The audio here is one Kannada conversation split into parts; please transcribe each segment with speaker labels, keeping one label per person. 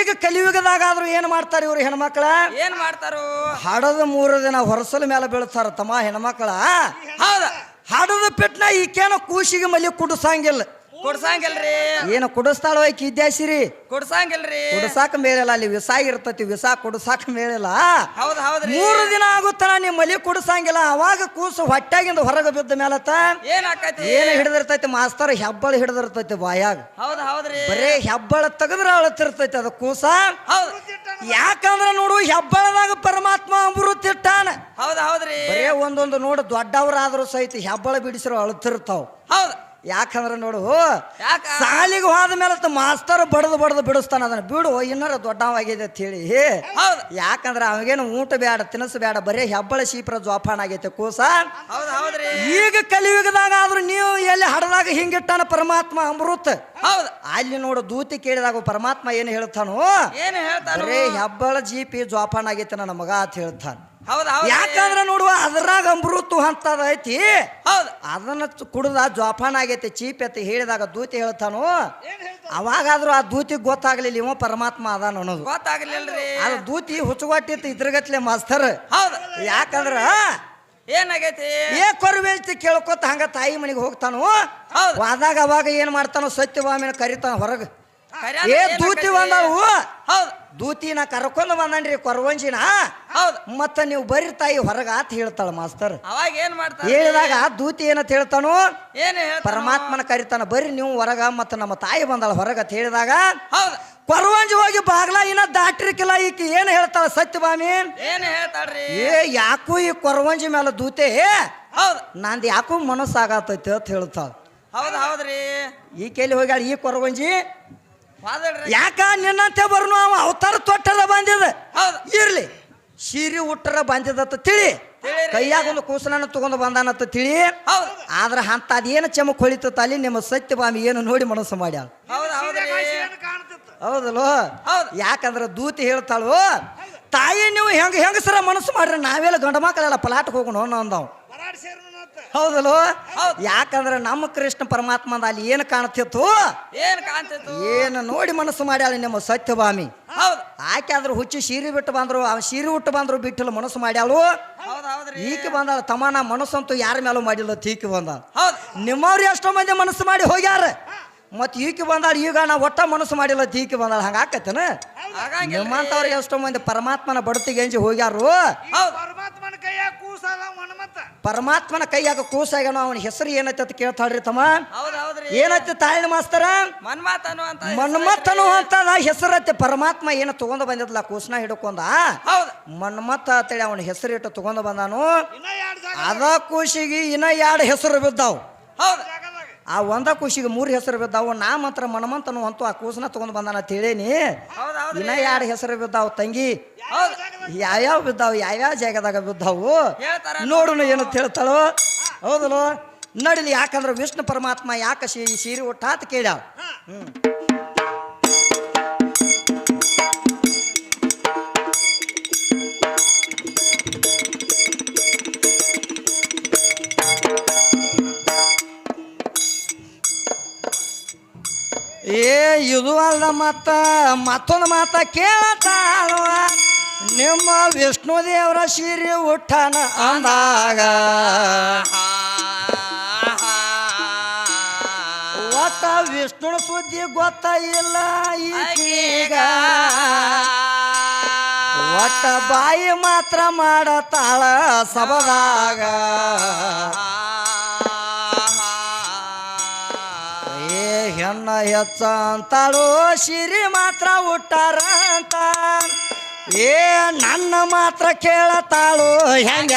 Speaker 1: ಈಗ ಕಲಿಯುಗದಾಗ ಆದ್ರೂ ಏನ್ ಮಾಡ್ತಾರೆ ಇವ್ರು ಹೆಣ್ಮಕ್ಳ?
Speaker 2: ಏನ್ ಮಾಡ್ತಾರು?
Speaker 1: ಹಾಡದ ಮೂರು ದಿನ ಹೊರಸಲ ಮೇಲೆ ಬೀಳ್ತಾರ ತಮ್ಮ ಹೆಣ್ಮಕ್ಳ.
Speaker 2: ಹೌದ.
Speaker 1: ಹಾಡದ ಪೆಟ್ನ ಈಕೇನ ಕೂಸಿಗೆ ಮಲಿ ಕುಡಿಸಂಗಿಲ್ಲ.
Speaker 2: ಕೊಡ್ಸಂಗಿಲ್ರಿ.
Speaker 1: ಏನು ಕುಡಿಸ್ತಾಳೋ ಈಕಿ ಇದ್ಯಾಸಿರಿ
Speaker 2: ಕೊಡ್ಸಂಗಿಲ್ರಿ.
Speaker 1: ಕೊಡ್ಸಾಕ ಮೇಳಲ್ಲ ಅಲ್ಲಿ ವಿಸ ಇರ್ತತಿ ವಿಸ ಕೊಡ್ಸಾಕ ಮೇಳಿಲ್ಲ
Speaker 2: ಹೌದ್ ಹೌದ್ರಿ.
Speaker 1: ಮೂರು ದಿನ ಆಗುತ್ತಲ್ಲ ನಿಮ್ಮ ಮಲಿ ಕೊಡ್ಸಂಗಿಲ್ಲ ಅವಾಗ ಕೂಸು ಹೊಟ್ಟಾಗಿಂದ ಹೊರಗೆ ಬಿದ್ದ ಮೇಲತ್ತ
Speaker 2: ಏನ್ ಆಕೈತಿ?
Speaker 1: ಏನು ಹಿಡಿದಿರ್ತೈತಿ? ಮಾಸ್ತರ್ ಹೆಬ್ಬಳ ಹಿಡಿದಿರ್ತೈತಿ ಬಾಯಾಗ.
Speaker 2: ಹೌದ್ ಹೌದ್ರಿ.
Speaker 1: ಬರೇ ಹೆಬ್ಬಳ ತೆಗೆದ್ರೆ ಅಳತಿರ್ತೈತಿ ಅದು ಕೂಸ.
Speaker 2: ಹೌದು.
Speaker 1: ಯಾಕಂದ್ರ ನೋಡು ಹೆಬ್ಬಳದಾಗ ಪರಮಾತ್ಮ ಅಮೃತ ಇಟ್ಟಾನ.
Speaker 2: ಹೌದ್ ಹೌದ್ರಿ.
Speaker 1: ಬರೇ ಒಂದೊಂದು ನೋಡು ದೊಡ್ಡವರಾದ್ರೂ ಸಹಿತ ಹೆಬ್ಬಳ ಬಿಡಿಸಿರೋ ಅಳ್ತಿರ್ತಾವ.
Speaker 2: ಹೌದ್.
Speaker 1: ಯಾಕಂದ್ರ ನೋಡು ಸಾಲಿಗೆ ಹೋದ ಮೇಲೆ ಮಾಸ್ತರ್ ಬಡದು ಬಡದು ಬಿಡಿಸ್ತಾನ ಅದನ್ನ. ಬಿಡು ಇನ್ನರ ದೊಡ್ಡವಾಗಿದೆ ಅಂತ ಹೇಳಿ. ಯಾಕಂದ್ರೆ ಅವಾಗೇನು ಊಟ ಬೇಡ ತಿನಸು ಬೇಡ ಬರೀ ಹೆಬ್ಬಳ ಶೀಪ್ರ ಜೋಪಾನ ಆಗೈತೆ ಕೂಸ. ಈಗ ಕಲಿಯುಗದಾಗ ಆದ್ರೂ ನೀವು ಎಲ್ಲಿ ಹಡದಾಗ ಹಿಂಗಿಟ್ಟಾನ ಪರಮಾತ್ಮ ಅಮೃತ.
Speaker 2: ಹೌದು.
Speaker 1: ಅಲ್ಲಿ ನೋಡು ದೂತಿ ಕೇಳಿದಾಗ ಪರಮಾತ್ಮ ಏನು ಹೇಳ್ತಾನೋ? ಬರೇ ಹೆಬ್ಬಳ ಜೀಪಿ ಜೋಪಾನ ಆಗೈತೆ ನನ್ನ ಮಗ ಅಂತ ಹೇಳ್ತಾನ. ಯಾಕಂದ್ರ ನೋಡುವ ಅದ್ರಾಗ ಅಮೃತ ಅಂತದ ಐತಿ.
Speaker 2: ಹೌದು.
Speaker 1: ಅದನ್ನ ಕುಡ್ದ ಜೋಪಾನ ಆಗೈತಿ ಚೀಪ್ ಐತಿ ಹೇಳಿದಾಗ ದೂತಿ ಹೇಳ್ತಾನು. ಅವಾಗಾದ್ರೂ ಆ ದೂತಿಗೆ ಗೊತ್ತಾಗ್ಲಿಲ್ಲ ಇವ ಪರಮಾತ್ಮ ಅದಾನ ಅನ್ನೋದು.
Speaker 2: ಗೊತ್ತಾಗ್ಲಿಲ್ರಿ.
Speaker 1: ಅದು ದೂತಿ ಹುಚ್ಚುಗಟ್ಟಿತ್ತು ಇದ್ರಗತ್ಲೆ ಮಾಸ್ತರ್.
Speaker 2: ಹೌದು.
Speaker 1: ಯಾಕಂದ್ರ
Speaker 2: ಏನಾಗೈತಿ?
Speaker 1: ಏ ಕೊರವೇಳ್ತಿ ಕೇಳ್ಕೊತ ಹಂಗ ತಾಯಿ ಮನೆಗೆ ಹೋಗ್ತಾನು? ಅದಾಗ ಅವಾಗ ಏನ್ ಮಾಡ್ತಾನೋ ಸತ್ಯಭಾಮಿನ ಕರಿತಾನ ಹೊರಗೆ. ಏ? ದೂತಿ ಬಂದವು.
Speaker 2: ಹೌದು.
Speaker 1: ದೂತಿ ನಾ ಕರ್ಕೊಂಡು ಬಂದನ್ರಿ ಕೊರವಂಜಿನ.
Speaker 2: ಹೌದು.
Speaker 1: ಮತ್ತ ನೀವು ಬರ್ರಿ ತಾಯಿ ಹೊರಗ ಅಂತ ಹೇಳ್ತಾಳ ಮಾಸ್ತರ್.
Speaker 2: ಅವಾಗ ಏನ್ ಮಾಡ್ತಾ
Speaker 1: ಹೇಳಿದಾಗ ದೂತಿ ಏನಂತ ಹೇಳ್ತಾನು?
Speaker 2: ಏನು
Speaker 1: ಪರಮಾತ್ಮನ ಕರಿತಾನ ಬರ್ರಿ ನೀವು ಹೊರಗ ಮತ್ತ ನಮ್ಮ ತಾಯಿ ಬಂದಾಳ ಹೊರಗ ಅಂತ ಹೇಳಿದಾಗ
Speaker 2: ಹೌದು.
Speaker 1: ಕೊರವಂಜಿ ಹೋಗಿ ಬಾಗ್ಲ ಇನ್ನ ದಾಟ್ರಿಕಿಲ್ಲ ಈಕಿ ಏನ್ ಹೇಳ್ತಾಳ ಸತ್ಯಭಾಮಿ?
Speaker 2: ಏನ್ ಹೇಳ್ತಾಳ್ರಿ?
Speaker 1: ಏ ಯಾಕೂ ಈ ಕೊರವಂಜಿ ಮೇಲೆ ದೂತೆ?
Speaker 2: ಹೌದು.
Speaker 1: ನಂದು ಯಾಕೂ ಮನಸ್ಸಾಗತೈತಿ ಅಂತ ಹೇಳ್ತಾಳ.
Speaker 2: ಹೌದ್ ಹೌದ್ರಿ.
Speaker 1: ಈ ಕೇಳಿ ಹೋಗ್ಯಾಳ ಈ ಕೊರವಂಜಿ? ಯಾಕ ನಿನ್ನಂತೆ ಬರ್ನು ಅವ? ಅವತಾರ ತೊಟ್ಟದ ಬಂದಿದ.
Speaker 2: ಹೌದ್.
Speaker 1: ಇರ್ಲಿ. ಸೀರೆ ಉಟ್ಟರ ಬಂದಿದತ್ತ ತಿಳಿ. ಕೈಯಾಗ ಒಂದು ಕೂಸನನ್ನ ತಗೊಂಡು ಬಂದಾನತ್ತ ತಿಳಿ.
Speaker 2: ಆದ್ರೆ
Speaker 1: ಆದ್ರ ಅಂತ ಅದೇನು ಚಮಕ್ ಹೊಳಿತತ್ತ ಅಲ್ಲಿ ನಿಮ್ಮ ಸತ್ಯ ಬಾಮಿ ಏನು ನೋಡಿ ಮನಸ್ಸು ಮಾಡ್ಯಾಳ.
Speaker 2: ಹೌದಲ್ವ ಯಾಕಂದ್ರೆ
Speaker 1: ಹೌದಲ್ಲೋ?
Speaker 2: ಹೌದ್.
Speaker 1: ಯಾಕಂದ್ರ ದೂತಿ ಹೇಳ್ತಾಳು? ತಾಯಿ ನೀವು ಹೆಂಗ ಹೆಂಗಸರ ಮನಸ್ಸು ಮಾಡ್ರಿ? ನಾವೆಲ್ಲ ಗಂಡ ಮಕ್ಕಳೆಲ್ಲ ಪಲಾಟಕ್ಕೆ ಹೋಗೋಣ ಅಂದವ್. ಹೌದಲ್ಲೋ ಯಾಕಂದ್ರೆ ನಮ್ಮ ಕೃಷ್ಣ ಪರಮಾತ್ಮದ ಅಲ್ಲಿ ಏನು ಕಾಣ್ತಿತ್ತು?
Speaker 2: ಏನ್ ಕಾಣ್ತಿತ್ತು?
Speaker 1: ಏನು ನೋಡಿ ಮನಸ್ಸು ಮಾಡ್ಯಾಳ ನಿಮ್ಮ ಸತ್ಯಭಾಮಿ.
Speaker 2: ಹೌದು.
Speaker 1: ಆಕೆ ಆದ್ರೂ ಹುಚ್ಚಿ ಸೀರೆ ಬಿಟ್ಟು ಬಂದ್ರು ಆ ಸೀರೆ ಉಟ್ಟು ಬಂದ್ರು ಬಿಟ್ಟಿಲ್ಲ ಮನಸ್ಸು ಮಾಡ್ಯಾಳು? ಈಕೆ ಬಂದಾಳ ತಮಾನ ಮನಸ್ಸಂತೂ ಯಾರ ಮೇಲೂ ಮಾಡಿಲ್ಲ ತೀಕಿ ಬಂದಾಳ.
Speaker 2: ಹೌದ್.
Speaker 1: ನಿಮ್ಮವ್ರು ಎಷ್ಟೋ ಮಂದಿ ಮನಸ್ಸು ಮಾಡಿ ಹೋಗ್ಯಾರ. ಮತ್ತೆ ಈಕೆ ಬಂದಾಳ ಈಗ ನಾ ಒಟ್ಟ ಮನಸ್ಸು ಮಾಡಿಲ್ಲ ತೀಕಿ ಬಂದಾಳ. ಹಂಗ ಆಕತ್ತನ
Speaker 2: ಆಗಂಗಿಲ್ಲ
Speaker 1: ನಿಮ್ಮಂತವ್ರು ಎಷ್ಟೋ ಮಂದಿ ಪರಮಾತ್ಮನ ಬಡತಿ ಎಂಜಿ ಹೋಗ್ಯಾರು.
Speaker 3: ಕೈಯಾಗ ಕೂಸದ ಮನ್ಮತ್ತ
Speaker 1: ಪರಮಾತ್ಮನ ಕೈಯಾಗ ಕೂಸಾಗನ ಅವನ ಹೆಸರು ಏನೈತೆ ಅಂತ ಕೇಳ್ತಾಳ್ರಿ ತಮ್ಮ.
Speaker 2: ಹೌದ್ ಹೌದ್ರಿ.
Speaker 1: ಏನೈತೆ ತಾಯಿನ ಮಾಸ್ತರ?
Speaker 2: ಮನ್ಮಾತನು ಅಂತ
Speaker 1: ಮನ್ಮಥನು ಅಂತ ಹೆಸರೈತೆ ಪರಮಾತ್ಮ ಏನು ತಗೊಂಡು ಬಂದಿದ್ಲ ಕೂಸನ ಹಿಡ್ಕೊಂಡ?
Speaker 2: ಹೌದ್.
Speaker 1: ಮನ್ಮಥ ಅಂತೇಳಿ ಅವನ ಹೆಸರಿಟ್ಟು ತಗೊಂಡು ಬಂದಾನು.
Speaker 3: ಇನ್ನ ಎರಡು ಜಾಗ
Speaker 1: ಅದ ಕೂಸಿಗೆ ಇನ್ನ ಎರಡು ಹೆಸರು ಬಿದ್ದಾವ್.
Speaker 2: ಹೌದ್.
Speaker 1: ಆ ಒಂದ ಕೂಸಿಗೆ ಮೂರು ಹೆಸರು ಬಿದ್ದಾವು. ನಾ ಮಾತ್ರ ಮನ್ಮಂತನು ಅಂತೂ ಆ ಕೂಸನ ತಗೊಂಡು ಬಂದಾನ ಅಂತ ಹೇಳೇನಿ.
Speaker 2: ಹೌದ್
Speaker 1: ಇನ್ನ ಎರಡು ಹೆಸರು ಬಿದ್ದಾವು ತಂಗಿ.
Speaker 2: ಹೌದ್.
Speaker 1: ಯಾವ್ಯಾವ ಬಿದ್ದಾವು ಯಾವ್ಯಾವ ಜಾಗದಾಗ ಬಿದ್ದಾವು? ನೋಡೋಣ ಏನು ಹೇಳ್ತಾಳು ಹೌದಲ್ಲೋ? ನಡಿಲಿ ಯಾಕಂದ್ರೆ ವಿಷ್ಣು ಪರಮಾತ್ಮ ಯಾಕೆ ಶೀ ಸೀರೆ ಒಟ್ಟಾತ ಕೇಳ್ಯಾವ ಏ ಇದು ಅಲ್ಲ ಮತ್ತ ಮತ್ತೊಂದು ಮಾತ ಕೇಳತಾಳುವ ನಿಮ್ಮ ವಿಷ್ಣು ದೇವರ ಸೀರೆ ಉಠನ ಅಂದಾಗ. ಒಟ್ಟ ವಿಷ್ಣು ಸುದ್ದಿ ಗೊತ್ತ ಇಲ್ಲ ಈಗ ಒಟ್ಟ ಬಾಯಿ ಮಾತ್ರ ಮಾಡತಾಳ ಸಬದಾಗ ಏ ಹೆಣ್ಣ ಹೆಚ್ಚ ಅಂತಾಳು ಸಿರಿ ಮಾತ್ರ ಉಟ್ಟಾರ ಅಂತ ಏ, ನನ್ನ ಮಾತ್ರ ಕೇಳತಾಳು. ಹೆಂಗ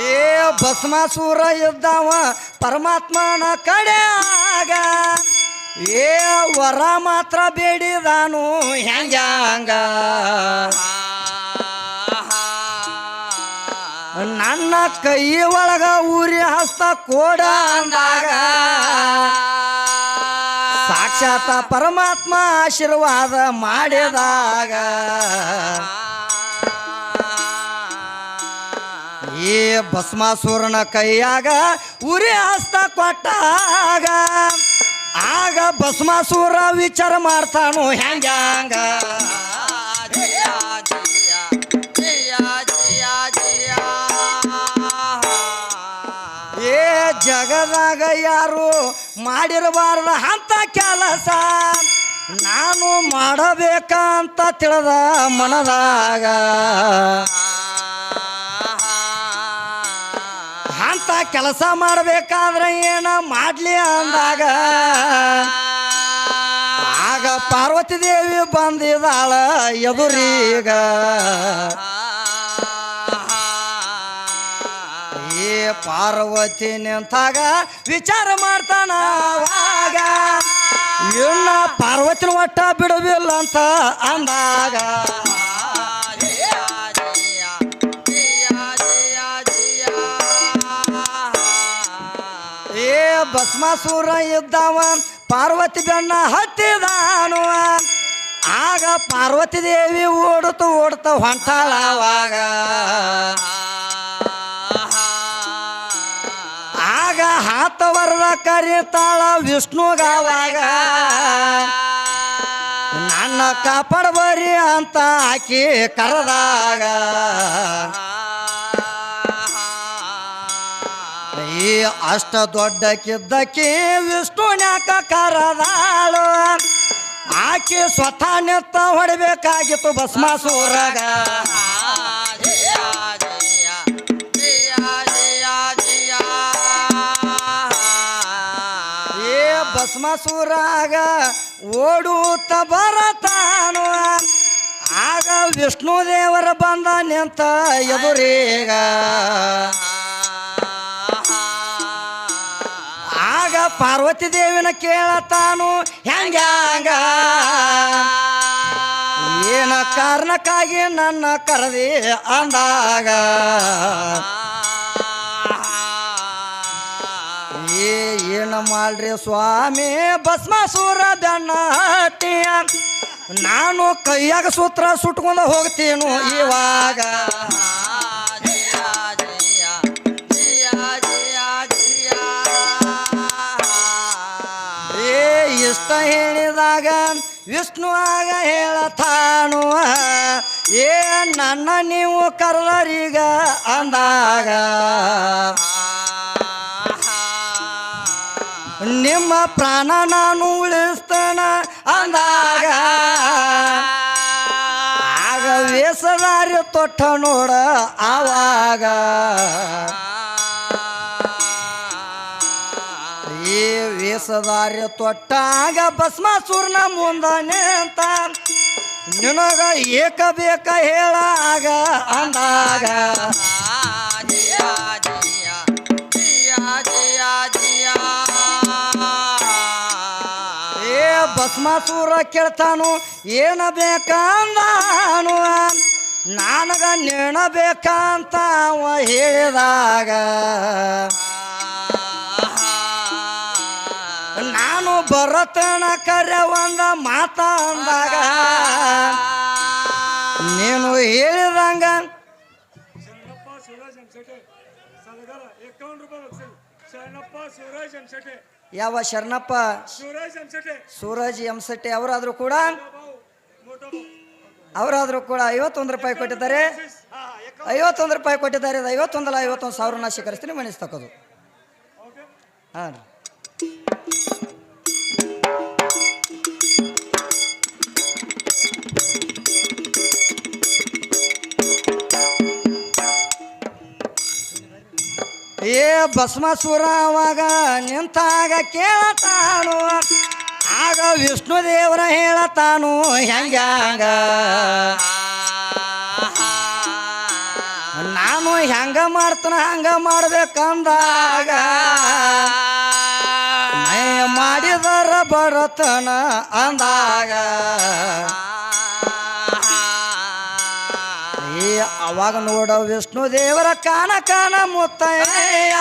Speaker 1: ಏ, ಭಸ್ಮಾಸುರ ಇದ್ದಾವ ಪರಮಾತ್ಮನ ಕಡೆ ಆಗ. ಏ, ವರ ಮಾತ್ರ ಬೇಡಿದಾನು. ಹೆಂಗ? ನನ್ನ ಕೈ ಒಳಗ ಊರಿ ಹಸ್ತ ಕೋಡ ಅಂದಾಗ. ಸಾಕ್ಷಾತ ಪರಮಾತ್ಮ ಆಶೀರ್ವಾದ ಮಾಡಿದಾಗ. ಈ ಭಸ್ಮಾಸುರನ ಕೈಯಾಗ ಉರಿ ಹಸ್ತ ಕೊಟ್ಟಾಗ. ಆಗ ಭಸ್ಮಾಸುರ ವಿಚಾರ ಮಾಡ್ತಾನು ಹೆಂಗ್ಯಾಂಗ? ಜಗದಾಗ ಯಾರು ಮಾಡಿರಬಾರ್ದ ಅಂತ ಕೆಲಸ ನಾನು ಮಾಡಬೇಕಂತ ತಿಳಿದ ಮನದಾಗ. ಅಂತ ಕೆಲಸ ಮಾಡಬೇಕಾದ್ರೆ ಏನ ಮಾಡ್ಲಿ ಅಂದಾಗ. ಆಗ ಪಾರ್ವತಿ ದೇವಿ ಬಂದಿದಾಳ ಎದುರೀಗ. ಪಾರ್ವತಿ ನಿಂತಾಗ ವಿಚಾರ ಮಾಡ್ತಾನ ಅವಾಗ, ಇನ್ನ ಪಾರ್ವತಿನ ಒಟ್ಟ ಬಿಡುವಿಲ್ಲ ಅಂತ ಅಂದಾಗ, ಏ ಭಸ್ಮಾಸುರ ಇದ್ದವ ಪಾರ್ವತಿ ಬೆನ್ನ ಹತ್ತಿದಾನು. ಆಗ ಪಾರ್ವತಿ ದೇವಿ ಓಡುತ್ತ ಓಡುತ್ತ ಹೊಂಟಾಳ ಹಾತವರದ ಕರೀತಾಳ ವಿಷ್ಣುಗವಾಗ. ನನ್ನ ಕಾಪಾಡಬರಿ ಅಂತ ಆಕಿ ಕರೆದಾಗ. ಈ ಅಷ್ಟ ದೊಡ್ಡಕ್ಕಿದ್ದಕ್ಕೆ ವಿಷ್ಣುನ್ಯಾಕ ಕರದಾಳು. ಆಕೆ ಸ್ವತಃ ನೆತ್ತ ಹೊಡಿಬೇಕಾಗಿತ್ತು ಭಸ್ಮಾಸುರಗ. ಭಸ್ಮಾಸುರಾಗ ಓಡುತ್ತ ಬರತಾನು ಆಗ ವಿಷ್ಣು ದೇವರ ಬಂದ ನಿಂತ ಎದುರೀಗ. ಆಗ ಪಾರ್ವತಿ ದೇವಿನ ಕೇಳತಾನು, ಹೆಂಗ್ಯಾಂಗ? ಏನ ಕಾರಣಕ್ಕಾಗಿ ನನ್ನ ಕರೆದಿ ಅಂದಾಗ? ಏ, ಏನ ಮಾಡ್ರಿ ಸ್ವಾಮಿ? ಭಸ್ಮಾಸುರ ಬೆನ್ನ ನಾನು ಕೈಯಾಗ ಸೂತ್ರ ಸುಟ್ಕೊಂಡು ಹೋಗ್ತೀನು ಇವಾಗ. ಏ, ಇಷ್ಟ ಹೇಳಿದಾಗ ವಿಷ್ಣು ಆಗ ಹೇಳತಾನು. ಏ, ನನ್ನ ನೀವು ಕರ್ಲರಿಗ ಅಂದಾಗ. ನಿಮ್ಮ ಪ್ರಾಣ ನಾನು ಉಳಿಸ್ತಾನ ಅಂದಾಗ ಆಗ ವೇಷದಾರಿ ತೊಟ್ಟ ನೋಡ ಆವಾಗ ಈ ವೇಷದಾರಿ ತೊಟ್ಟಾಗ ಭಸ್ಮಾಸುರನ ಮುಂದ ನಿಂತ ನಿನಗ ಏಕ ಬೇಕ ಹೇಳ ಆಗ ಅಂದಾಗ ಭಸ್ಮಾಸುರ ಕೇಳ್ತಾನು, ಏನ ಬೇಕಂದಾನು? ನನಗ ನೇಣ ಬೇಕಂತ ಅವ ಹೇಳಿದಾಗ, ನಾನು ಬರತನ ಕರೆ ಒಂದ ಮಾತಾಂದಾಗ ನೀನು ಹೇಳಿದಂಗ,
Speaker 4: ಶರಣಪ್ಪ ಸೂರಜ್ ಅಂಶಟೆ ಸದಗರ ಎಕೌಂಟ್ ರೂಪಾಯಿ ಶರಣಪ್ಪ ಸೂರಜ್ ಅಂಶಟೆ
Speaker 1: ಯಾವ ಶರಣಪ್ಪ? ಸೂರಜ್ ಎಂಸಟೆ ಅವರಾದರೂ ಕೂಡ? ಅವರಾದರೂ ಕೂಡ ಐವತ್ತೊಂದು ರೂಪಾಯಿ ಕೊಟ್ಟಿದ್ದಾರೆ. ಐವತ್ತೊಂದು ರೂಪಾಯಿ ಕೊಟ್ಟಿದ್ದಾರೆ. ಐವತ್ತೊಂದಲ್ಲ ಐವತ್ತೊಂದು ಸಾವಿರನ ಸ್ವೀಕರಿಸ್ತೀನಿ ಮಣಿಸ್ತಕ್ಕದು ಹಾಂ ರೀ. ಏ ಭಸ್ಮಾಸುರ ಅವಾಗ ನಿಂತಾಗ ಕೇಳತಾನು. ಆಗ ವಿಷ್ಣು ದೇವರ ಹೇಳತಾನು, ಹೆಂಗ್ಯಾಂಗ? ನಾನು ಹೆಂಗ ಮಾಡ್ತಾನ, ಹಂಗ ಮಾಡ್ಬೇಕಂದಾಗ. ಮಾಡಿದರ ಬರತನ ಅಂದಾಗ. ಏ ಅವಾಗ ನೋಡ ವಿಷ್ಣು ದೇವರ ಕಾನ ಕಾನ ಮುತ್ತಯ್ಯ.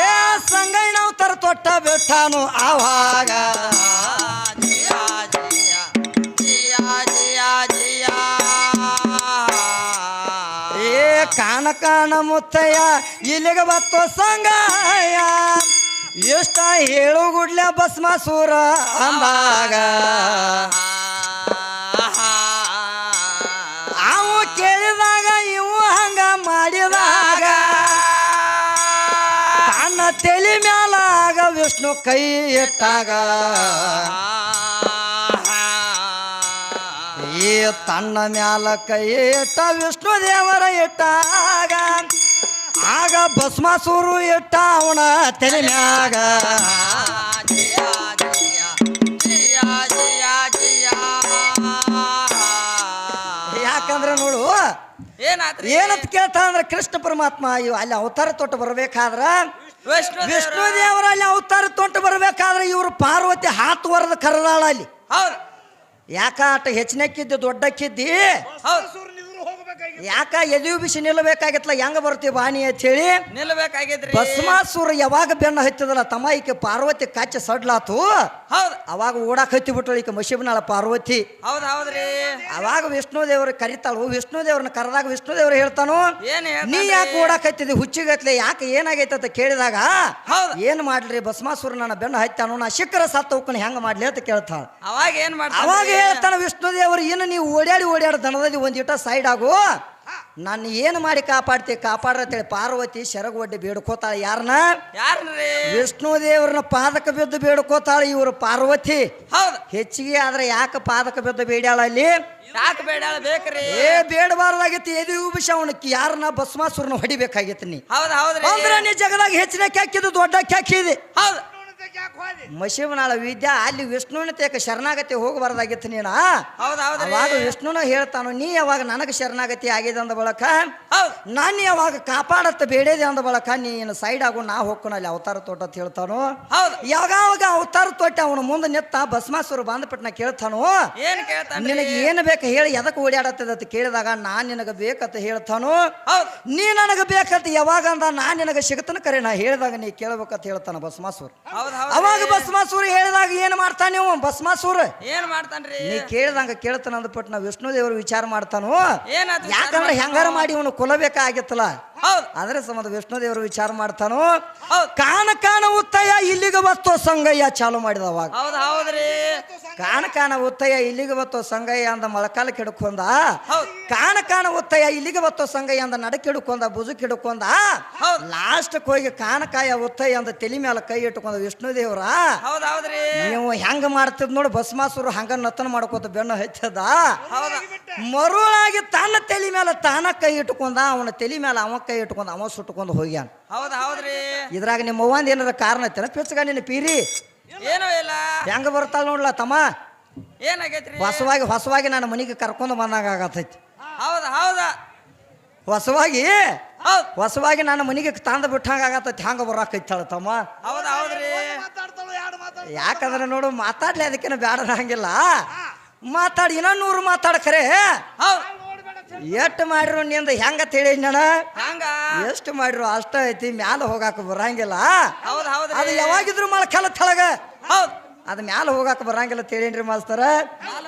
Speaker 1: ಏ ಸಂಗಣ್ಣವ್ ತರ ತೊಟ್ಟ ಬಿಟ್ಟಾನು ಆವಾಗ. ಏ ಕಾನ ಕಾಣ ಮುತ್ತಯ್ಯ ಇಲ್ಲಿಗೆ ಬತ್ತೋ ಸಂಗಯ್ಯ. ಎಷ್ಟ ಹೇಳು ಗುಡ್ಲ ಭಸ್ಮಾಸುರ ಅಂದಾಗ ಕೈ ಇಟ್ಟಾಗ ಈ ತನ್ನ ಮ್ಯಾಲ ಕೈ ಇಟ್ಟ ವಿಷ್ಣು ದೇವರ ಇಟ್ಟಾಗ ಆಗ ಭಸ್ಮಾಸುರು ಇಟ್ಟ ಅವನ ತಲೆ ಮ್ಯಾಗ. ಯಾಕಂದ್ರೆ ನೋಡು ಏನಂತ ಕೇಳ್ತಾ ಅಂದ್ರೆ ಕೃಷ್ಣ ಪರಮಾತ್ಮ ಇವ್ ಅಲ್ಲಿ ಅವತಾರ ತೊಟ್ಟು ಬರ್ಬೇಕಾದ್ರ
Speaker 2: ವಿಷ್ಣು
Speaker 1: ವಿಷ್ಣು ದೇವರ ಅವತಾರ ತೊಂಟು ಬರಬೇಕಾದ್ರೆ ಇವರು ಪಾರ್ವತಿ ಹಾತು ವರದ ಕರದಾಳ ಅಲ್ಲಿ.
Speaker 2: ಹೌದು.
Speaker 1: ಯಾಕ ಆಟ ಹೆಚ್ಚಿನಕ್ಕಿದ್ದು ದೊಡ್ಡಕ್ಕಿದ್ದಿ?
Speaker 2: ಹೌದು.
Speaker 1: ಯಾಕ ಎದೆಯು ಬಿಸಿ ನಿಲ್ಲಬೇಕಾಗಿತ್ತಲ್ಲ ಹೆಂಗ ಬರ್ತೀವಿ ಬಾಣಿ ಅಂತ ಹೇಳಿ?
Speaker 2: ನಿಲ್ಲಬೇಕಾಗೈತ್ರಿ
Speaker 1: ಭಸ್ಮಾಸುರ ಯಾವಾಗ ಬೆನ್ನ ಹತ್ತದಲ್ಲ ತಮ್ಮ ಈಕೆ ಪಾರ್ವತಿ ಕಚ್ಚ ಸಡ್ಲಾತು?
Speaker 2: ಹೌದು.
Speaker 1: ಅವಾಗ ಓಡಾಕ್ ಹತ್ತಿ ಬಿಟ್ಟಳು ಈಕೆ ಮಶಿಬನಾಳ ಪಾರ್ವತಿ.
Speaker 2: ಹೌದ್ ಹೌದ್ರಿ.
Speaker 1: ಅವಾಗ ವಿಷ್ಣು ದೇವರು ಕರಿತಾಳು ವಿಷ್ಣು ದೇವ್ರನ್ನ ಕರೆದಾಗ ವಿಷ್ಣು ದೇವ್ರು ಹೇಳ್ತಾನು
Speaker 2: ಏನ್
Speaker 1: ನೀ ಯಾಕೆ ಓಡಾಕ್ ಹತ್ತಿದ್ದಿ ಹುಚ್ಚಿಗತ್ಲೆ ಯಾಕೆ ಏನಾಗೈತೆ ಅಂತ ಕೇಳಿದಾಗ
Speaker 2: ಹೌದು.
Speaker 1: ಏನ್ ಮಾಡ್ಲಿ ಭಸ್ಮಾಸುರ ನನ್ನ ಬೆನ್ನ ಹತ್ತಾನು ನಾ ಶಿಖರ ಸತ್ತ ಹೋಗ್ಕೊಂಡು ಹೆಂಗ ಮಾಡ್ಲಿ ಅಂತ ಕೇಳ್ತಾಳ.
Speaker 2: ಅವಾಗ ಏನ್ ಮಾಡ್ತಾನೆ
Speaker 1: ಅವಾಗ ಹೇಳ್ತಾನ ವಿಷ್ಣು ದೇವರು ಏನು ನೀವು ಓಡಾಡಿ ಓಡಾಡ ದನದಲ್ಲಿ ಒಂದಿಟ ಸೈಡ್ ಆಗು. ನಾನು ಏನು ಮಾಡಿ ಕಾಪಾಡ್ತಿ ಕಾಪಾಡ್ರತ್ತೇಳಿ ಪಾರ್ವತಿ ಶರಗೊಡ್ಡಿ ಒಡ್ಡಿ ಬೇಡ್ಕೋತಾಳ. ಯಾರನ್ನ ವಿಷ್ಣು ದೇವ್ರನ್ನ ಪಾದಕ ಬಿದ್ದು ಬೇಡ್ಕೋತಾಳೆ ಇವರು ಪಾರ್ವತಿ.
Speaker 2: ಹೌದು.
Speaker 1: ಹೆಚ್ಚಿಗೆ ಆದ್ರೆ ಯಾಕೆ ಪಾದಕ ಬಿದ್ದು ಬೇಡ್ಯಾಳ ಅಲ್ಲಿ?
Speaker 2: ಯಾಕೆ ಬೇಡ ಬೇಕ್ರಿ?
Speaker 1: ಏ ಬೇಡಬಾರ್ದಾಗಿತ್ತು ಎದಿ ಉಬಿಸಿ ಅವನಕ್ಕೆ ಯಾರನ್ನ ಭಸ್ಮಾಸುರನ ಹೊಡಿಬೇಕಾಗಿತ್ತು ನೀ.
Speaker 2: ಹೌದು ಹೌದು
Speaker 1: ಅಂದ್ರೆ ನೀ ಜಗದಾಗ ಹೆಚ್ಚಿನ ಕ್ಯಾಕಿದ್ದು ದೊಡ್ಡ ಕ್ಯಾಕಿದೆ
Speaker 2: ಹೋದಿ.
Speaker 1: ಮಶಿವನಾಳ ವಿದ್ಯಾ ಅಲ್ಲಿ ವಿಷ್ಣುನ ತೇಕ ಶರಣಾಗತಿ ಹೋಗಬಾರ್ದಾಗಿತ್ತು ನೀನ. ಅವಾಗ ವಿಷ್ಣುನ ಹೇಳ್ತಾನು ನೀ ಯಾವಾಗ ನನಗೆ ಶರಣಾಗತಿ ಆಗಿದೆ ಅಂದ ಬಳಕ ನಾನು ಯಾವಾಗ ಕಾಪಾಡತ್ತ ಬೇಡದೆ ಅಂದ ಬಳಕ ನೀನು ಸೈಡ್ ಆಗು ನಾ ಹೋಗ್ಕೊಂಡು ಅಲ್ಲಿ ಅವತಾರ ತೋಟ ಅಂತ ಹೇಳ್ತಾನು. ಯಾವಾಗ ಅವತಾರ ತೋಟ ಅವನ ಮುಂದೆ ನಿತ್ತ ಭಸ್ಮಾಸುರ ಬಂದ್ಬಿಟ್ಟು ಕೇಳ್ತಾನು ನಿನಗೆ ಏನು ಬೇಕು ಹೇಳಿ ಎದಕ್ಕೆ ಓಡಾಡತ್ತದ ಅಂತ ಕೇಳಿದಾಗ ನಾನು ನಿನಗೆ ಬೇಕಂತ ಹೇಳ್ತಾನು. ನೀ ನನಗೆ ಬೇಕಂತ ಯಾವಾಗ ಅಂದ ನಾನು ನಿನಗೆ ಸಿಗತನ ಕರೆ ನಾ ಹೇಳಿದಾಗ ನೀ ಕೇಳ್ಬೇಕಂತ ಹೇಳ್ತಾನ ಭಸ್ಮಾಸುರ. ಅವಾಗ ಭಸ್ಮಾಸುರ ಹೇಳಿದಾಗ ಏನು ಮಾಡ್ತಾನೆ ನೀವು? ಭಸ್ಮಾಸುರ.
Speaker 2: ಏನ್ ಮಾಡ್ತಾನ್ರಿ?
Speaker 1: ನೀ ಕೇಳ್ದಂಗ ಕೇಳ್ತಾನ ಅಂದ್ಬಿಟ್ಟು ನಾ ವಿಷ್ಣು ದೇವರು ವಿಚಾರ ಮಾಡ್ತಾನು ಯಾಕಂದ್ರೆ ಹೆಂಗಾರ ಮಾಡಿ ಇವನು ಕೊಲ್ಲಬೇಕಾಗಿತ್ತಲ್ಲ
Speaker 2: ಹೌದ್.
Speaker 1: ಸಮದ ಸಂಬಂಧ ವಿಷ್ಣು ದೇವರು ವಿಚಾರ ಮಾಡ್ತಾನು?
Speaker 2: ಕಾನ
Speaker 1: ಕಾಣ ಕಾಣ ಉತ್ತಯ ಇಲ್ಲಿಗೆ ಬತ್ತೋ ಸಂಗಯ್ಯ ಚಾಲು ಮಾಡಿದ ಅವಾಗ
Speaker 2: ಹೌದ್ ಹೌದ್ರಿ.
Speaker 1: ಕಾಣ ಕಾಣ ಉತ್ತಯ ಇಲ್ಲಿಗೆ ಬತ್ತೋ ಸಂಗಯ್ಯ ಅಂದ ಮೊಳಕಾಲ ಕೆಡಕೊಂದ
Speaker 2: ಕಾನ
Speaker 1: ಕಾಣ ಕಾಣ ಉತ್ತಯ್ಯ ಇಲ್ಲಿಗೆ ಬತ್ತೋ ಸಂಗಯ್ಯ ಅಂದ ನಡಕ್ಕೆ ಹಿಡ್ಕೊಂದ ಬುಜುಕ್ ಹಿಡ್ಕೊಂದ ಲಾಸ್ಟ್ ಹೋಗಿ ಕಾಣಕಾಯ ಉತ್ತಯ ಅಂದ ತಲೆ ಮೇಲೆ ಕೈ ಇಟ್ಕೊಂಡ ವಿಷ್ಣು ಹೌದು
Speaker 2: ಹೌದ್ ಹೌದ್ರಿ.
Speaker 1: ನೀವು ಹೆಂಗ ಮಾಡ್ತಿದ್ ನೋಡಿ ಭಸ್ಮಾಸುರು ಹಂಗ ನತನ ಮಾಡ್ಕೋತ ಬೆನ್ನು ಹಚ್ಚದ? ಮರುಳಾಗಿ ತನ್ನ ತಲೆ ಮೇಲೆ ತಾನ ಕೈ ಇಟ್ಕೊಂಡ ಅವನ ತಲೆ ಮೇಲೆ ಅವ ಕೈ ಇಟ್ಕೊಂಡ ಅವ ಸುಟ್ಕೊಂಡು ಹೋಗ್ಯಾನ.
Speaker 2: ಹೌದ್ ಹೌದ್ರಿ.
Speaker 1: ಇದ್ರಾಗ ನಿಮ್ಮ ಅವ್ವಂದ ಏನಾರ ಕಾರಣ ಐತೆನ? ಪಿಚ್ಚಗ ನಿನ್ನ ಪೀರಿ.
Speaker 2: ಏನೋ ಇಲ್ಲ.
Speaker 1: ಹೆಂಗ ಬರ್ತಾಳ ನೋಡ್ಲ ತಮ್ಮ?
Speaker 2: ಏನಾಗೈತ್ರಿ?
Speaker 1: ಹೊಸವಾಗಿ ಹೊಸವಾಗಿ ನನ್ನ ಮನೆಗೆ ಕರ್ಕೊಂಡು ಬಂದಾಗ ಆಗತೈತಿ.
Speaker 2: ಹೌದ ಹೌದ.
Speaker 1: ಹೊಸವಾಗಿ?
Speaker 2: ಹೌದ್.
Speaker 1: ಹೊಸವಾಗಿ ನನ್ನ ಮನೆಗೆ ತಂದು ಬಿಟ್ಟಂಗ ಆಗತೈತಿ. ಹಂಗ ಬರಾಕೈತಾಳ ತಮ್ಮ?
Speaker 2: ಹೌದ್ ಹೌದ್ರಿ.
Speaker 1: ಯಾಕಂದ್ರೆ ನೋಡು ಮಾತಾಡ್ಲಿ ಅದಕ್ಕೇನು ಬ್ಯಾಡ ಹಂಗಿಲ್ಲ. ಮಾತಾಡಿ ಇನ್ನೂ ನೂರು ಮಾತಾಡ ಖರೆ
Speaker 2: ಹೌದ್.
Speaker 1: ಎಷ್ಟು ಮಾಡಿರು ನಿಂದ ಹೆಂಗ ತಿಳಿ ನಾನು?
Speaker 2: ಹಂಗ?
Speaker 1: ಎಷ್ಟು ಮಾಡಿರು? ಅಷ್ಟ ಐತಿ ಮ್ಯಾಲ ಹೋಗಾಕ ಬರಂಗಿಲ್ಲ.
Speaker 2: ಹೌದ್
Speaker 1: ಅದು ಯಾವಾಗಿದ್ರು ಮೊಳಕಾಲ ತಳಗ.
Speaker 2: ಹೌದು.
Speaker 1: ಅದು ಮ್ಯಾಲ ಹೋಗಾಕ ಬರಂಗಿಲ್ಲ ತಿಳಿನ್ರಿ ಮಾಸ್ತರ.
Speaker 2: ಕಾಲ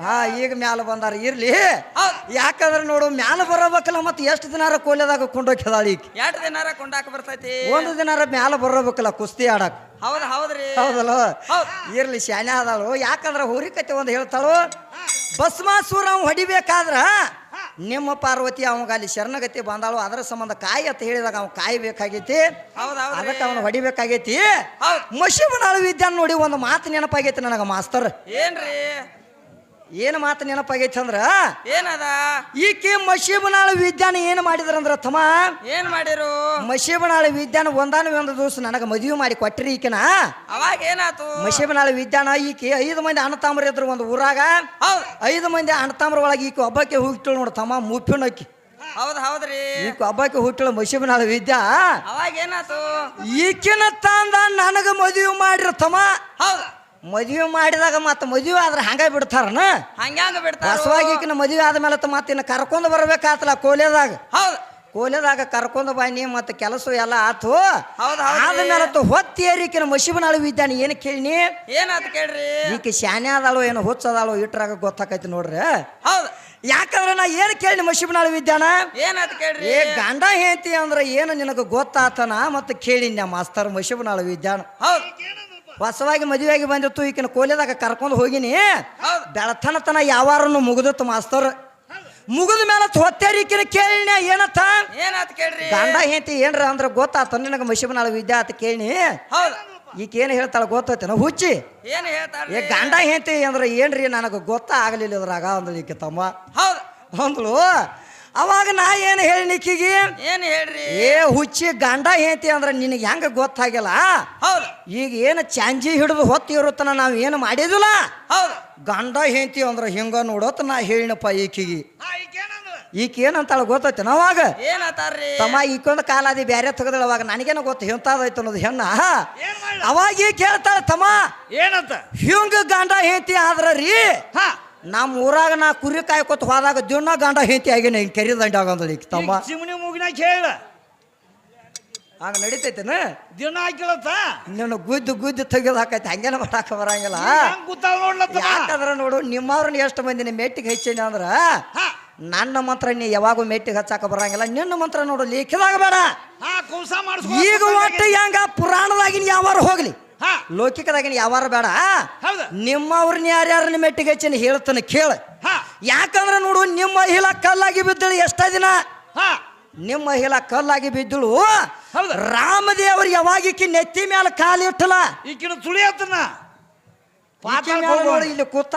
Speaker 1: ಹಾ ಈಗ ಮ್ಯಾಲ ಬಂದಾರ. ಇರ್ಲಿ. ಯಾಕಂದ್ರ ನೋಡು ಮ್ಯಾಲ ಬರಬೇಕಲ್ಲ ಮತ್ತೆ ಎಷ್ಟು ದಿನಾರ ಕೋಲೆದಾಗ ಕೊಂಡೋಗ್ಯದಾಳ ಈಗ.
Speaker 2: ಎಷ್ಟು ದಿನಾರ ಕೊಂಡಾಕ ಬರ್ತೈತಿ?
Speaker 1: ಒಂದು ದಿನಾರ ಮ್ಯಾಲ ಬರಬೇಕಲ್ಲ ಕುಸ್ತಿ ಆಡಕ್.
Speaker 2: ಹೌದ್ ಹೌದ್ರಿ
Speaker 1: ಹೌದಲ್ಲ?
Speaker 2: ಹೌದ್.
Speaker 1: ಇರ್ಲಿ ಶಾನೆ ಯಾಕಂದ್ರ ಯಾಕಂದ್ರೆ ಹುರಿಕತೆ ಒಂದು ಹೇಳ್ತಾಳು. ಭಸ್ಮಾಸುರ ಅವ್ನು ಹೊಡಿಬೇಕಾದ್ರ ನಿಮ್ಮ ಪಾರ್ವತಿ ಅವಾಗ ಅಲ್ಲಿ ಶರಣಗತಿ ಬಂದಾಳು. ಅದರ ಸಂಬಂಧ ಕಾಯಿ ಅಂತ ಹೇಳಿದಾಗ ಅವ್ನು ಕಾಯಿ ಬೇಕಾಗೈತಿ.
Speaker 2: ಹೌದ್ ಹೌದ್ರಿ.
Speaker 1: ಅದಕ್ಕೆ ಅವನು ಹೊಡಿಬೇಕಾಗೈತಿ. ಮಶಿಬನಾಳು ವಿದ್ಯಾನ್ ನೋಡಿ ಒಂದು ಮಾತು ನೆನಪಾಗೈತಿ ನನಗ ಮಾಸ್ತರ್.
Speaker 2: ಏನ್ರಿ?
Speaker 1: ಏನು ಮಾತು ನೆನಪಾಗೈತಿ ಅಂದ್ರ?
Speaker 2: ಏನದ?
Speaker 1: ಈಕೆ ಮಶೀಬನಾಳ ವಿಜ್ಞಾನ ಏನು ಮಾಡಿದ್ರಂದ್ರ ತಮ್ಮ?
Speaker 2: ಏನ್ ಮಾಡಿರು?
Speaker 1: ಮಶೀಬನಾಳ ವಿಜ್ಞಾನ ಒಂದಾನ ಒಂದು ದಿವಸ ನನಗೆ ಮದುವೆ ಮಾಡಿ ಕೊಟ್ಟಿರಿ ಈಕಿನ.
Speaker 2: ಅವಾಗ ಏನಾತು?
Speaker 1: ಮಶೀಬನಾಳ ವಿಜ್ಞಾನ ಈಕೆ ಐದು ಮಂದಿ ಅಣ್ಣತಾಮ್ರ ಇದ್ರು ಒಂದು ಊರಾಗ. ಐದು ಮಂದಿ ಅಣ್ಣತಾಮ್ರ ಒಳಗೆ ಈಕೆ ಒಬ್ಬಕ್ಕೆ ಹುಟ್ಟಿಳು ನೋಡು ತಮ್ಮ ಮುಪ್ಪಿನಕ್ಕಿ
Speaker 2: ಹೌದ್ ಹೌದ್ರಿ.
Speaker 1: ಈ ಹಬ್ಬಕ್ಕೆ ಹುಟ್ಟಿಳು ಮಶೀಬನಾಳ ವಿದ್ಯಾ.
Speaker 2: ಅವಾಗ ಏನಾತು?
Speaker 1: ಈಕಿನ ತಂದ ನನಗೆ ಮದುವೆ ಮಾಡಿರ ತಮ್ಮ. ಮದುವೆ ಮಾಡಿದಾಗ ಮತ್ತೆ ಮದುವೆ ಆದ್ರೆ ಹಂಗ ಬಿಡ್ತಾರನ?
Speaker 2: ಹಂಗ್ಯಾಂಗ ಬಿಡ್ತಾರ?
Speaker 1: ಹೊಸವಾಗಿ ಈಕಿನ ಮದುವೆ ಆದ್ಮೇಲೆ ಮತ್ತೆ ಇನ್ನು ಕರ್ಕೊಂಡು ಬರ್ಬೇಕಾತಲ್ಲ ಕೋಲೆದಾಗ?
Speaker 2: ಹೌದ್.
Speaker 1: ಕೋಲೆದಾಗ ಕರ್ಕೊಂಡು ಬನ್ನಿ ಮತ್ತೆ ಕೆಲಸ ಎಲ್ಲ ಆತು. ಆದ್ಮೇಲೆ ಹೊತ್ತಿ ಏರಿಕಿನ ಮಶಿಬನಾಳು ಇದ್ದಾನೆ ಏನು ಕೇಳಿನಿ?
Speaker 2: ಏನಾದ್ರು ಕೇಳ್ರಿ?
Speaker 1: ಈಕೆ ಶಾನೆ ಅದಾಳು ಏನು ಹುಚ್ಚದಾಳು ಇಟ್ರಾಗ ಗೊತ್ತಾಕೈತಿ ನೋಡ್ರಿ.
Speaker 2: ಹೌದು.
Speaker 1: ಯಾಕಂದ್ರೆ ನಾ ಏನು ಕೇಳಿ ಮಶಿಬನಾಳು ವಿದ್ಯಾನ
Speaker 2: ಏನಂತ ಕೇಳ್ರಿ?
Speaker 1: ಏ ಗಂಡ ಹೆಂಡತಿ ಅಂದ್ರೆ ಏನು ನಿನಗೆ ಗೊತ್ತಾತನ? ಮತ್ತೆ ಕೇಳಿನ ಮಾಸ್ತರ್ ಮಶಿಬನಾಳು ವಿದ್ಯಾನ
Speaker 2: ಹೌದ್.
Speaker 1: ಹೊಸವಾಗಿ ಮದುವೆಯಾಗಿ ಬಂದಿತ್ತು ಈಕಿನ ಕೋಲೆದಾಗ ಕರ್ಕೊಂಡು ಹೋಗಿನಿ.
Speaker 2: ಬೆಳತನತನ
Speaker 1: ಬೆಳತನ ತನ ಯಾವಾರನ್ನು ಮುಗಿದತ್ತು ಮಾಸ್ತರ್. ಮುಗಿದ ಮೇಲೆ ಹೊತ್ತೇರಿ ಈಕಿನ ಕೇಳಿನ ಏನತ್ತ?
Speaker 2: ಏನಂತ ಕೇಳ್ರಿ?
Speaker 1: ಗಂಡ ಹೆಂಡತಿ ಏನ್ರ ಅಂದ್ರೆ ಗೊತ್ತಾತ ನಿನಗೆ ಮಶಿಬನಾಳ ವಿದ್ಯಾ ಅಂತ ಕೇಳಿ
Speaker 2: ಈಕೇನು
Speaker 1: ಹೇಳ್ತಾಳ ಏನು ಹೇಳ್ತಾಳ ಗೊತ್ತೈತೇನ? ಹುಚ್ಚಿ.
Speaker 2: ಏನು
Speaker 1: ಏ
Speaker 2: ಹೇಳ್ತಾರ್ರಿ
Speaker 1: ಗಂಡ ಹೆಂಡತಿ ಅಂದ್ರೆ ಏನ್ರಿ ನನಗೆ ಗೊತ್ತಾಗಲಿಲ್ಲ ಇದ್ರಾಗ ಅಂದ್ಳು ಈಕೆ ತಮ್ಮ.
Speaker 2: ಹೌದು.
Speaker 1: ಅಂದ್ಳು ಅವಾಗ ನಾ ಏನು ಹೇಳಿ ನಿಕ್ಕಿಗೆ
Speaker 2: ಏನ್ ಹೇಳ್ರಿ?
Speaker 1: ಏ ಹುಚ್ಚಿ ಗಂಡ ಹೇಳ್ತಿ ಅಂದ್ರೆ ನಿನಗೆ ಹೆಂಗ ಗೊತ್ತಾಗಿಲ್ಲ
Speaker 2: ಹೌದು.
Speaker 1: ಈಗ ಏನು ಚಾಂಜಿ ಹಿಡಿದು ಹೊತ್ತಿ ಇರುತ್ತನ ನಾವು ಏನು ಮಾಡಿದಿಲ್ಲ?
Speaker 2: ಹೌದು.
Speaker 1: ಗಂಡ ಹೇಳ್ತಿ ಅಂದ್ರೆ ಹಿಂಗ ನೋಡೋತ್ ನಾ ಹೇಳಿನಪ್ಪ ಈಕಿಗೆ. ಈಕೆ ಏನಂತಾಳ ಗೊತ್ತೈತೆ ಅವಾಗ?
Speaker 2: ಏನಂತಾರ್ರಿ
Speaker 1: ತಮ್ಮ ಈಕೊಂದು ಕಾಲಾದಿ ಬೇರೆ ತೆಗೆದಳ ಅವಾಗ ನನಗೇನು ಗೊತ್ತು ಹಿಂತಾದೈತೆ ಅನ್ನೋದು ಹೆಣ್ಣ? ಅವಾಗ ಈಗ ಹೇಳ್ತಾಳೆ ತಮ್ಮ
Speaker 3: ಏನಂತ?
Speaker 1: ಹಿಂಗ ಗಂಡ ಹೇಳ್ತಿ ಆದ್ರ ರೀ
Speaker 3: ಹಾ.
Speaker 1: ನಮ್ಮ ಊರಾಗ ನಾ ಕುರಿ ಕಾಯ್ಕೊತ ಹೋದಾಗ ದಿನ ಗಂಡ ಹೆಂಡತಿ ಆಗಿನ ಹಿಂಗೆ ಕೆರಿ ದಂಡ ಆಗಂದಳು ಈಗ ತಮ್ಮ.
Speaker 3: ಚಿಮಣಿ ಮುಗಿನ ಕೇಳ
Speaker 1: ಆಗ ನಡೀತೈತೇನ?
Speaker 3: ದಿನ ಹಾಕಿಳತ್ತ
Speaker 1: ನಿನ್ನ ಗುದ್ದು ಗುದ್ದು ತೆಗೆದು ಹಾಕೈತಿ. ಹಂಗೇನ ಮಾಡಾಕ ಬರಂಗಿಲ್ಲ.
Speaker 3: ನೋಡ್ಲತ್ತ
Speaker 1: ಯಾಕಂದ್ರ ನೋಡು ನಿಮ್ಮವ್ರನ್ನ ಎಷ್ಟು ಮಂದಿನ ಮೆಟ್ಟಿಗೆ ಹಚ್ಚೀನಿ ಅಂದ್ರ ನನ್ನ ಮಂತ್ರ ನೀ ಯಾವಾಗೂ ಮೆಟ್ಟಿಗೆ ಹಚ್ಚಾಕ ಬರಂಗಿಲ್ಲ. ನಿನ್ನ ಮಂತ್ರ ನೋಡು ಲೇಖಿದಾಗ ಬೇಡ. ಈಗ ಒಟ್ಟು ಹೆಂಗ ಪುರಾಣದಾಗಿನ ಯಾವಾರು ಹೋಗ್ಲಿ.
Speaker 3: ಹಾ.
Speaker 1: ಲೌಕಿಕದಾಗಿನ ಯಾವಾರ ಬೇಡ. ನಿಮ್ಮವ್ರನ್ನ ಯಾರ್ಯಾರನ್ನ ಮೆಟ್ಟಿಗೆ ಹೆಚ್ಚಿನ ಹೇಳ್ತಾನೆ ಕೇಳ.
Speaker 3: ಹಾ.
Speaker 1: ಯಾಕಂದ್ರೆ ನೋಡು ನಿಮ್ಮ ಮಹಿಳಾ ಕಲ್ಲಾಗಿ ಬಿದ್ದಳು ಎಷ್ಟ ದಿನ.
Speaker 3: ಹಾ.
Speaker 1: ನಿಮ್ಮ ಮಹಿಳಾ ಕಲ್ಲಾಗಿ ಬಿದ್ದಳು. ರಾಮದೇವ್ರು ಯಾವಾಗ ಈಕಿ ನೆತ್ತಿ ಮೇಲೆ ಕಾಲಿಟ್ಟಲ್ಲ.
Speaker 3: ಈಕಿನ ತುಳಿಯತ್ತನ
Speaker 1: ಇಲ್ಲಿ ಕೂತ